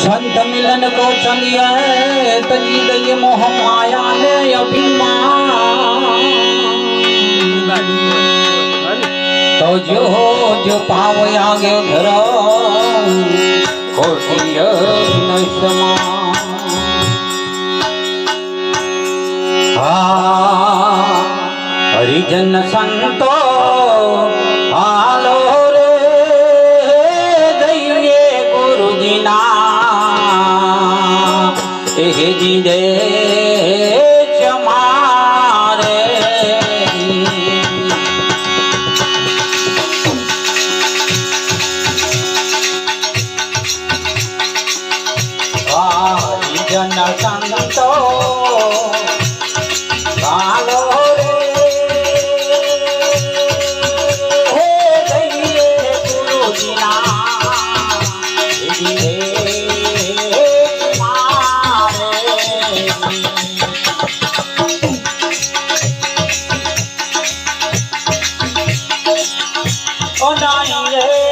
સંત મિલન કૌશલ્ય તજી દઈએ મોહ માયા ને અભિમાન. તો જો જો પાવ આગે ધરમ કૌશલ્ય નશમા હા, હરિજન સંતો એ જીદે ચમારે હરિજન સંતો હાલો ও নাই রে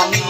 Amém.